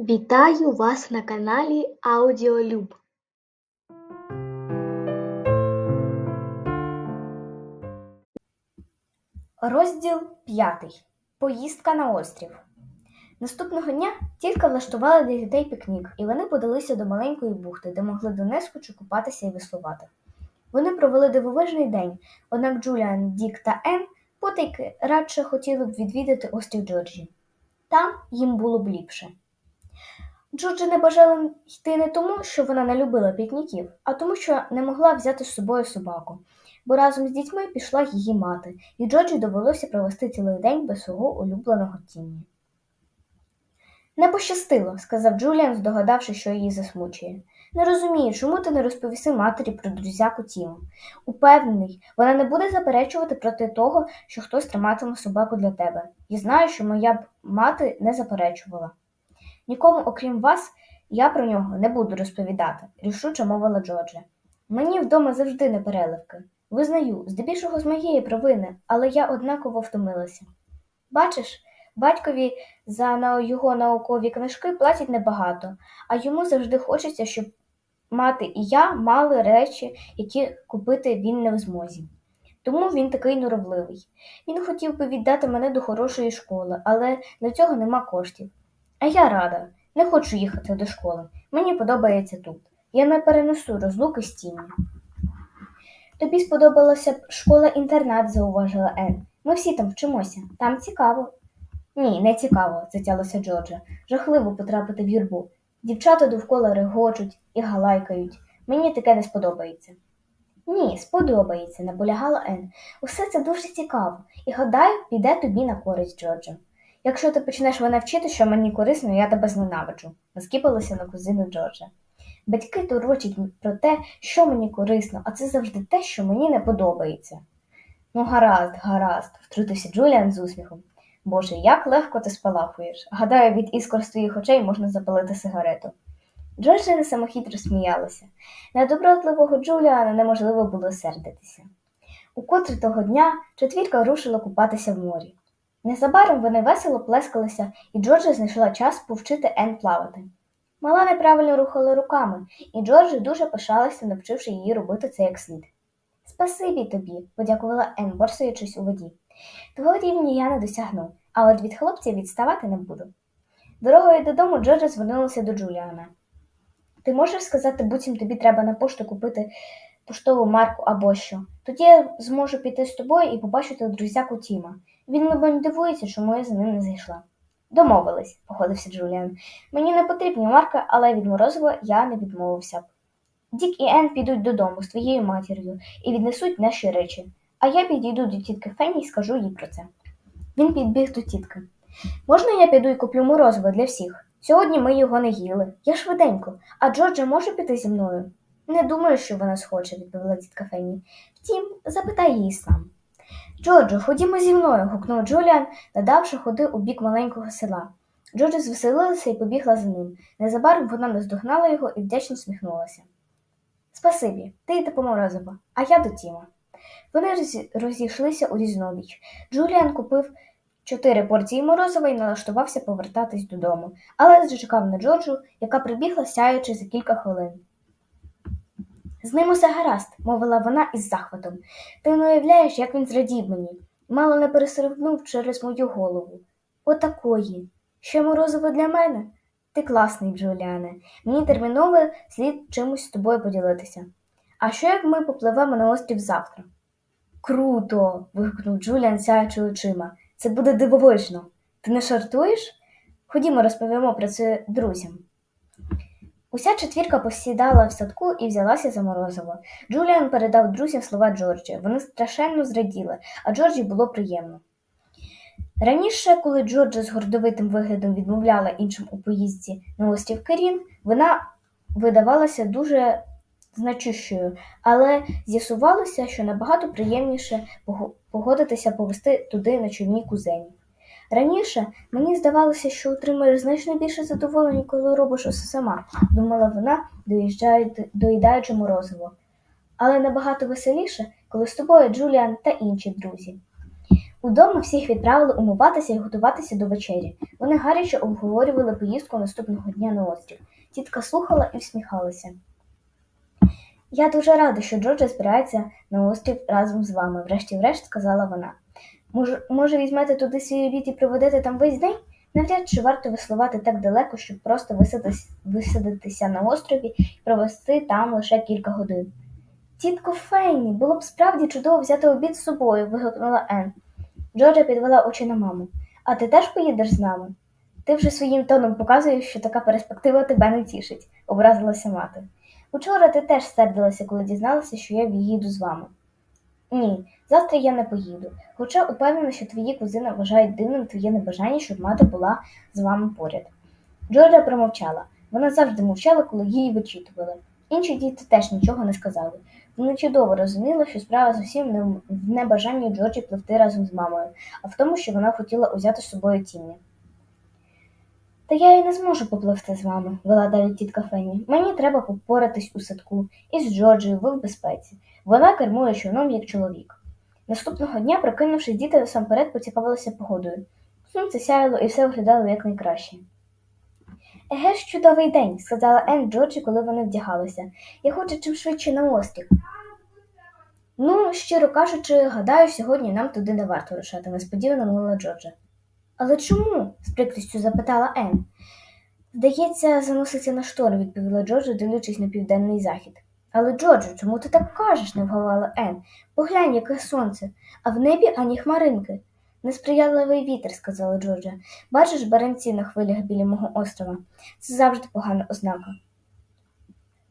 Вітаю вас на каналі Аудіолюб. Розділ п'ятий. Поїздка на острів. Наступного дня тітка влаштувала для дітей пікнік, і вони подалися до маленької бухти, де могли донескочу купатися і веслувати. Вони провели дивовижний день, однак Джуліан, Дік та Ен потайки радше хотіли б відвідати острів Джорджі. Там їм було б ліпше. Джорджі не бажала йти не тому, що вона не любила пікніків, а тому, що не могла взяти з собою собаку, бо разом з дітьми пішла її мати, і Джорджі довелося провести цілий день без свого улюбленого тіння. Не пощастило, сказав Джуліан, здогадавши, що її засмучує. Не розумію, чому ти не розповіси матері про друзяку Тіму. Упевнений, вона не буде заперечувати проти того, що хтось триматиме собаку для тебе. І знаю, що моя б мати не заперечувала. Нікому, окрім вас, я про нього не буду розповідати, рішуче мовила Джорджа. Мені вдома завжди непереливки. Визнаю, здебільшого з моєї провини, але я однаково втомилася. Бачиш, батькові за його наукові книжки платять небагато, а йому завжди хочеться, щоб мати і я мали речі, які купити він не в змозі. Тому він такий норовливий. Він хотів би віддати мене до хорошої школи, але для цього нема коштів. А я рада, не хочу їхати до школи. Мені подобається тут. Я не перенесу розлуки з тінню. Тобі сподобалася б школа-інтернат, зауважила Ен. Ми всі там вчимося. Там цікаво. Ні, не цікаво, затялася Джорджа. Жахливо потрапити в юрбу. Дівчата довкола регочуть і галайкають. Мені таке не сподобається. Ні, сподобається, наполягала Ен. Усе це дуже цікаво, і гадаю, піде тобі на користь, Джорджа. Якщо ти почнеш мене вчити, що мені корисно, я тебе зненавиджу, наскіпалася на кузину Джорджа. Батьки торочать про те, що мені корисно, а це завжди те, що мені не подобається. Ну, гаразд, гаразд, втрутився Джуліан з усміхом. Боже, як легко ти спалахуєш. Гадаю, від іскор з твоїх очей можна запалити сигарету. Джорджа на самохід розсміялася. На добротливого Джуліана неможливо було сердитися. Укотре того дня четвірка рушила купатися в морі. Незабаром вони весело плескалися, і Джорджа знайшла час повчити Ен плавати. Мала неправильно рухала руками, і Джорджі дуже пишалася, навчивши її робити це як слід. Спасибі тобі, подякувала Ен, борсуючись у воді. Твого рівня я не досягну, а от від хлопців відставати не буду. Дорогою додому Джорджа звернулася до Джуліана. Ти можеш сказати, буцім тобі треба на пошту купити поштову марку або що. Тоді я зможу піти з тобою і побачити друзяку Тіма. Він, мабуть, дивується, чому я за ним не зайшла. Домовились, походився Джуліан. Мені не потрібні марки, але від морозива я не відмовився б. Дік і Ен підуть додому з твоєю матір'ю і віднесуть наші речі, а я підійду до тітки Фені і скажу їй про це. Він підбіг до тітки. Можна я піду і куплю морозиво для всіх? Сьогодні ми його не їли. Я швиденько, а Джорджа може піти зі мною? Не думаю, що вона схоче, відповіла тітка Фенні. Втім, запитай її сам. Джорджо, ходімо зі мною. гукнув Джуліан, надавши ходи у бік маленького села. Джорджа звеселилася і побігла за ним. Незабаром вона наздогнала його і вдячно сміхнулася. Спасибі, ти йди по морозиво, а я до Тіма. Вони розійшлися у різнобіч. Джуліан купив чотири порції морозива і налаштувався повертатись додому, але зачекав на Джорджу, яка прибігла, сяючи за кілька хвилин. З ним усе гаразд, мовила вона із захватом. Ти не уявляєш, як він зрадів мені. Мало не перестрибнув через мою голову. Отакої. Ще морозиво для мене? Ти класний, Джуліане. Мені терміново слід чимось з тобою поділитися. А що як ми попливемо на острів завтра? Круто. вигукнув Джуліан, сяючи очима. Це буде дивовижно. Ти не жартуєш? Ходімо, розповімо про це друзям. Уся четвірка посідала в садку і взялася за морозиво. Джуліан передав друзям слова Джорджі. Вони страшенно зраділи, а Джорджі було приємно. Раніше, коли Джорджа з гордовитим виглядом відмовляла іншим у поїздці на острів Керін, вона видавалася дуже значущою, але з'ясувалося, що набагато приємніше погодитися повести туди на човні кузенів. Раніше мені здавалося, що отримаєш значно більше задоволення, коли робиш усе сама, думала вона, доїдаючи морозиво. Але набагато веселіше, коли з тобою Джуліан та інші друзі. Удома всіх відправили умиватися і готуватися до вечері. Вони гаряче обговорювали поїздку наступного дня на острів. Тітка слухала і всміхалася. Я дуже рада, що Джорджа збирається на острів разом з вами, врешті-врешт сказала вона. Може, може, візьмете туди свій обід і проведете там весь день? Навряд чи варто веслувати так далеко, щоб просто висадитися на острові і провести там лише кілька годин. Тітко Фенні, було б справді чудово взяти обід з собою, вигукнула Ен. Джорджа підвела очі на маму. А ти теж поїдеш з нами? Ти вже своїм тоном показуєш, що така перспектива тебе не тішить, образилася мати. Учора ти теж сердилася, коли дізналася, що я їду з вами. Ні, завтра я не поїду, хоча упевнена, що твої кузини вважають дивним твоє небажання, щоб мати була з вами поряд. Джорджа промовчала. Вона завжди мовчала, коли її вичитували. Інші діти теж нічого не сказали. Вони чудово розуміли, що справа зовсім не в небажанні Джорджі пливти разом з мамою, а в тому, що вона хотіла узяти з собою Тіммі. Та я і не зможу попливти з вами, вела далі тітка Фенні. Мені треба попоратись у садку із Джорджею ви в безпеці. Вона кермує човном як чоловік. Наступного дня, прокинувшись, діти насамперед поцікавилися погодою. Сонце сяяло і все виглядало якнайкраще. Еге ж чудовий день, сказала Ен Джорджі, коли вони вдягалися. Я хочу чим швидше на острів. Ну, щиро кажучи, гадаю, сьогодні нам туди не варто рушати, несподівано мовила Джорджа. Але чому? з прикрістю запитала Ен. Здається, заноситься на шторм, відповіла Джорджа, дивлячись на південний захід. Але, Джорджу, чому ти так кажеш? не вгавала Ен. Поглянь, яке сонце, а в небі ані хмаринки. Несприятливий вітер, сказала Джорджа. Бачиш баранці на хвилях біля мого острова. Це завжди погана ознака.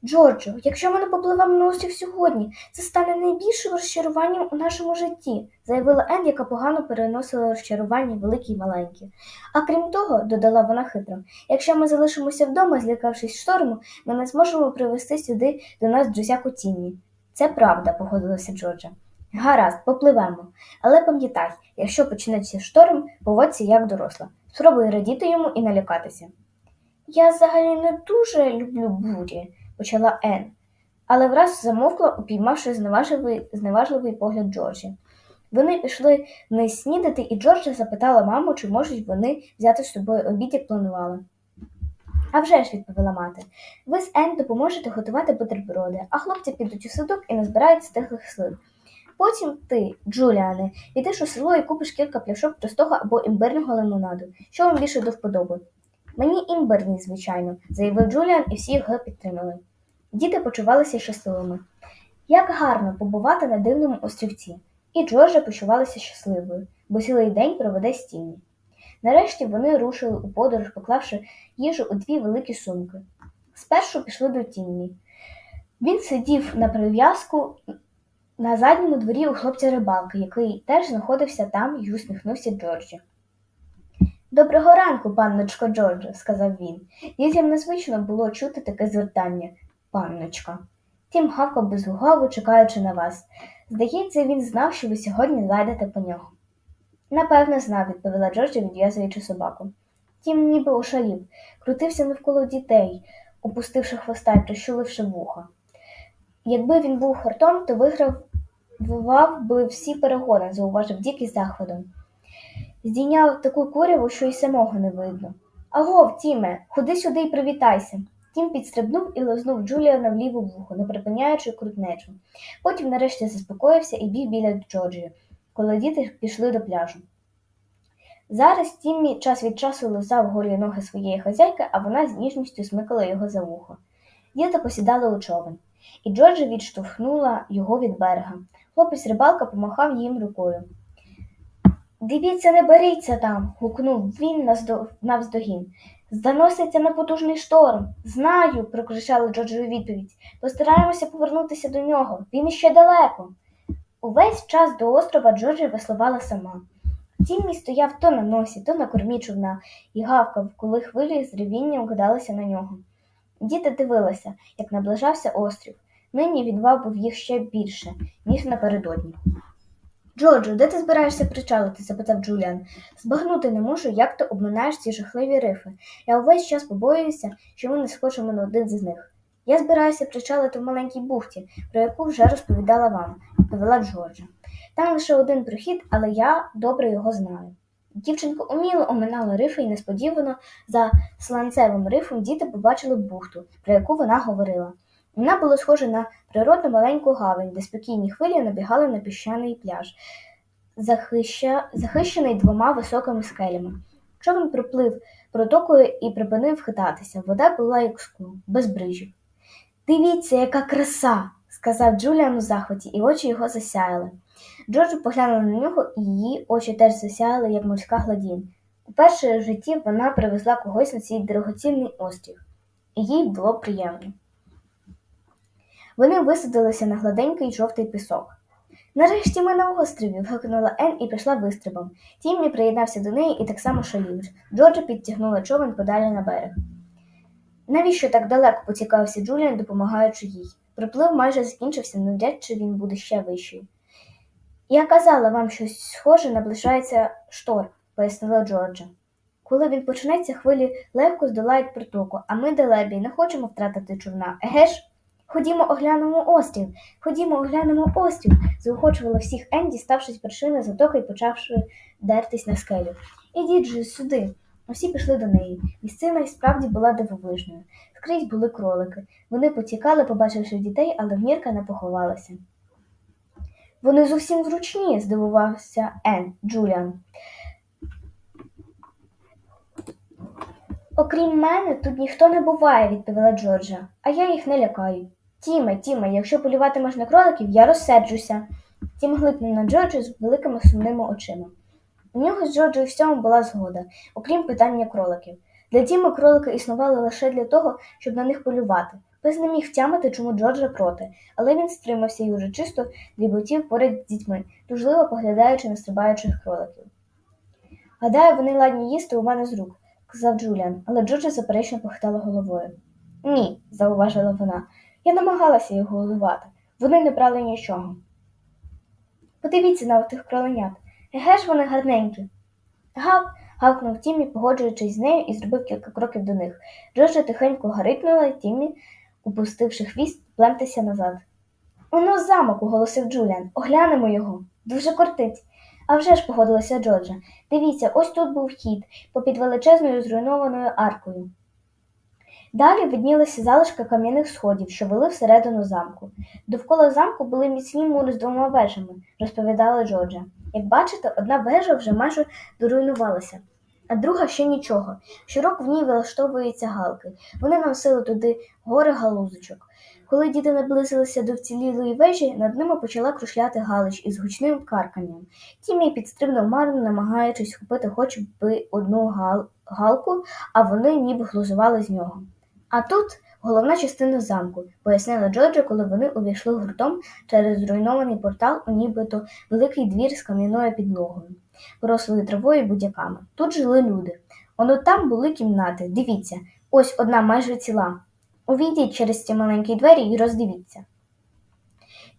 Джорджо, якщо ми не попливемо на острів сьогодні, це стане найбільшим розчаруванням у нашому житті, заявила Ен, яка погано переносила розчарування великі й маленькі. А крім того, додала вона хитро, якщо ми залишимося вдома, злякавшись шторму, ми не зможемо привезти сюди до нас друзяку Тіммі. Це правда, погодилася Джорджа. Гаразд, попливемо. Але пам'ятай, якщо почнеться шторм, поводься як доросла. Спробуй радіти йому і налякатися. Я взагалі не дуже люблю бурі, почала Ен, але враз замовкла, упіймавши зневажливий, зневажливий погляд Джорджі. Вони пішли вниз снідати, і Джорджа запитала маму, чи можуть вони взяти з собою обід, як планували. А вже ж, відповіла мати, ви з Ен допоможете готувати бутерброди, а хлопці підуть у садок і назбирають стиглих слив. Потім ти, Джуліане, підеш у село і купиш кілька пляшок простого або імбирного лимонаду. Що вам більше до вподоби? Мені імбирний, звичайно, заявив Джуліан, і всі його підтримали. Діти почувалися щасливими. Як гарно побувати на дивному острівці, і Джорджа почувалася щасливою, бо цілий день проведе з. Нарешті вони рушили у подорож, поклавши їжу у дві великі сумки. Спершу пішли до Тіммі. Він сидів на прив'язку на задньому дворі у хлопця рибалки, який теж знаходився там і усміхнувся Джорджі. Доброго ранку, панночко Джорджо, сказав він. Дітям незвично було чути таке звертання панночка. Тім гавкав безгугово, чекаючи на вас. Здається, він знав, що ви сьогодні зайдете по нього. Напевно, знав, відповіла Джорджа, відв'язуючи собаку. Тім ніби ошалів, крутився навколо дітей, опустивши хвоста і прищуливши вуха. Якби він був хортом, то вигравав би всі перегони, зауважив Дік із захватом. Здійняв таку куряву, що й самого не видно. Агов, Тіме, ходи сюди і привітайся. Тім підстрибнув і лизнув Джуліана в ліву вухо, не припиняючи крутнечу. Потім нарешті заспокоївся і біг біля Джорджії, коли діти пішли до пляжу. Зараз Тіммі час від часу лизав голі ноги своєї хазяйки, а вона з ніжністю смикала його за вухо. Діти посідали у човен, і Джорджа відштовхнула його від берега. Хлопець рибалка помахав їм рукою. Дивіться, не беріться там. гукнув він навздогін. Заноситься на потужний шторм. Знаю, прокричали Джорджу у відповідь. Постараємося повернутися до нього. Він іще далеко. Увесь час до острова Джорджі веслувала сама. Тіммі стояв то на носі, то на кормі човна і гавкав, коли хвилі з ревінням кидалися на нього. Діти дивилися, як наближався острів. Нині він вабив їх ще більше, ніж напередодні. Джорджо, де ти збираєшся причалити? запитав Джуліан. Збагнути не можу, як ти обминаєш ці жахливі рифи. Я увесь час побоююся, що ми не схочемо на один з них. Я збираюся причалити в маленькій бухті, про яку вже розповідала вам. відповіла Джорджа. Там лише один прохід, але я добре його знаю. Дівчинка уміло оминала рифи і несподівано за сланцевим рифом діти побачили бухту, про яку вона говорила. Вона була схожа на природну маленьку гавань, де спокійні хвилі набігали на піщаний пляж, захища... захищений двома високими скелями. Човен проплив протокою і припинив хитатися. Вода була як скло, без брижів. Дивіться, яка краса! сказав Джуліан у захваті, і очі його засяяли. Джорджа поглянула на нього, і її очі теж засяяли, як морська гладінь. Уперше в житті вона привезла когось на цей дорогоцінний острів, і їй було приємно. Вони висадилися на гладенький жовтий пісок. Нарешті ми на острові. вигукнула Ен і пішла вистрибом. Тіммі приєднався до неї і так само шалів. Джорджа підтягнула човен подалі на берег. Навіщо так далеко поцікавився Джуліан, допомагаючи їй? Приплив майже закінчився, навряд чи він буде ще вищий. Я казала вам, що схоже наближається шторм, пояснила Джорджа. Коли він почнеться, хвилі легко здолають притоку, а ми, Делебі, не хочемо втратити човна. Еге ж? Ходімо оглянемо острів, ходімо оглянемо острів, заохочувала всіх Енді, ставшись вершиною затоки і почавши дертись на скелю. Ідіть же сюди. Усі пішли до неї. Місцина і справді була дивовижною. Скрізь були кролики. Вони потікали, побачивши дітей, але Мірка не поховалася. Вони зовсім зручні, здивувався Ен Джуліан. Окрім мене, тут ніхто не буває, відповіла Джорджа, а я їх не лякаю. Тіме, Тіме, якщо полюватимеш на кроликів, я розсерджуся. Тім глипнув на Джорджу з великими сумними очима. У нього з Джорджою всьому була згода, окрім питання кроликів. Для Тіма кролики існували лише для того, щоб на них полювати. Пес не міг втямити, чому Джорджа проти, але він стримався і уже чисто дріботів поряд з дітьми, тужливо поглядаючи на стрибаючих кроликів. Гадаю, вони ладні їсти у мене з рук, сказав Джуліан, але Джорджа заперечно похитала головою. Ні, зауважила вона. Я намагалася його годувати. Вони не брали нічого. Подивіться на тих кроленят. Еге ж вони гарненькі. Гав. гавкнув Тіммі, погоджуючись з нею, і зробив кілька кроків до них. Джорджа тихенько гарикнула, і Тіммі, упустивши хвіст, плентися назад. Оно замок, оголосив Джуліан. Оглянемо його. Дуже кортить. А вже ж погодилася Джорджа. Дивіться, ось тут був вхід, попід величезною зруйнованою аркою. Далі виднілися залишки кам'яних сходів, що вели всередину замку. Довкола замку були міцні мури з двома вежами, розповідала Джорджа. Як бачите, одна вежа вже майже доруйнувалася, а друга ще нічого. Щороку в ній влаштовуються галки. Вони носили туди гори галузочок. Коли діти наблизилися до вцілілої вежі, над ними почала крушляти галич із гучним карканням. Тіммі підстрибнув марно, намагаючись схопити хоч би одну гал... галку, а вони ніби глузували з нього. А тут головна частина замку, пояснила Джорджа, коли вони увійшли гуртом через зруйнований портал у нібито великий двір з кам'яною підлогою, порослою травою і будяками. Тут жили люди. Оно там були кімнати. Дивіться, ось одна майже ціла. Увійдіть через ці маленькі двері і роздивіться.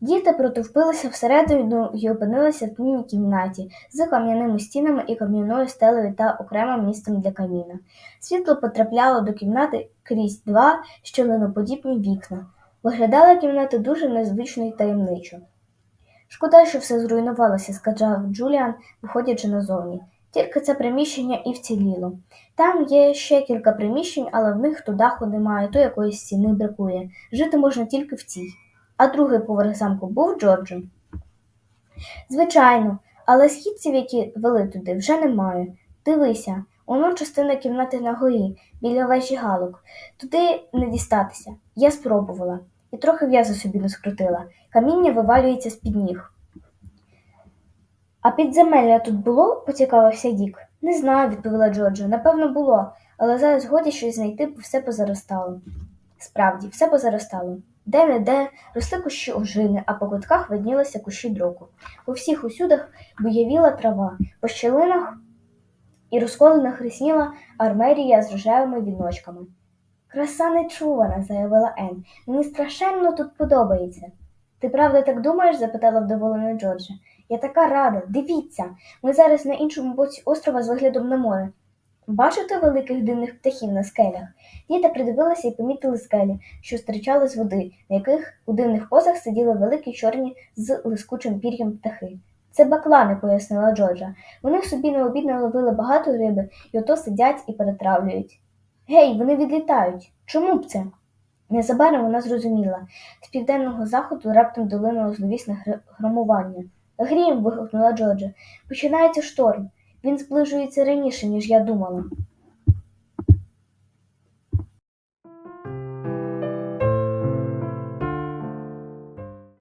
Діти протовпилися всередину і опинилися в тьмяній кімнаті з кам'яними стінами і кам'яною стелею та окремим місцем для каміна. Світло потрапляло до кімнати крізь два щелиноподібні вікна. Виглядала кімната дуже незвично й таємничо. Шкода, що все зруйнувалося, сказав Джуліан, виходячи назовні. Тільки це приміщення і вціліло. Там є ще кілька приміщень, але в них то даху немає, то якоїсь стіни бракує. Жити можна тільки в цій. А другий поверх замку був Джорджем? Звичайно, але східців, які вели туди, вже немає. Дивися, воно частина кімнати на горі, біля вежі галок. Туди не дістатися. Я спробувала. І трохи в'яза собі не скрутила. Каміння вивалюється з-під ніг. А підземелля тут було? поцікавився Дік. Не знаю, відповіла Джорджа. Напевно, було, але зараз годі щось знайти, бо все позаростало. Справді, все позаростало. Де не де росли кущі ожини, а по кутках виднілися кущі дроку. У всіх усюдах буявіла трава, по щелинах і розколених рісніла армерія з рожевими віночками. Краса нечувана, заявила Ен. Мені страшенно тут подобається. Ти правда так думаєш? запитала вдоволена Джорджа. Я така рада. Дивіться, ми зараз на іншому боці острова з виглядом на море. Бачите великих дивних птахів на скелях? Діти придивилися і помітили скелі, що стирчали з води, на яких у дивних позах сиділи великі чорні з лискучим пір'ям птахи. Це баклани, пояснила Джорджа. Вони собі на обід наловили багато риби і ото сидять і перетравлюють. Гей, вони відлітають. Чому б це? Незабаром вона зрозуміла. З південного заходу раптом долинуло зловісне громування. Грім. вигукнула Джорджа. Починається шторм. Він зближується раніше, ніж я думала.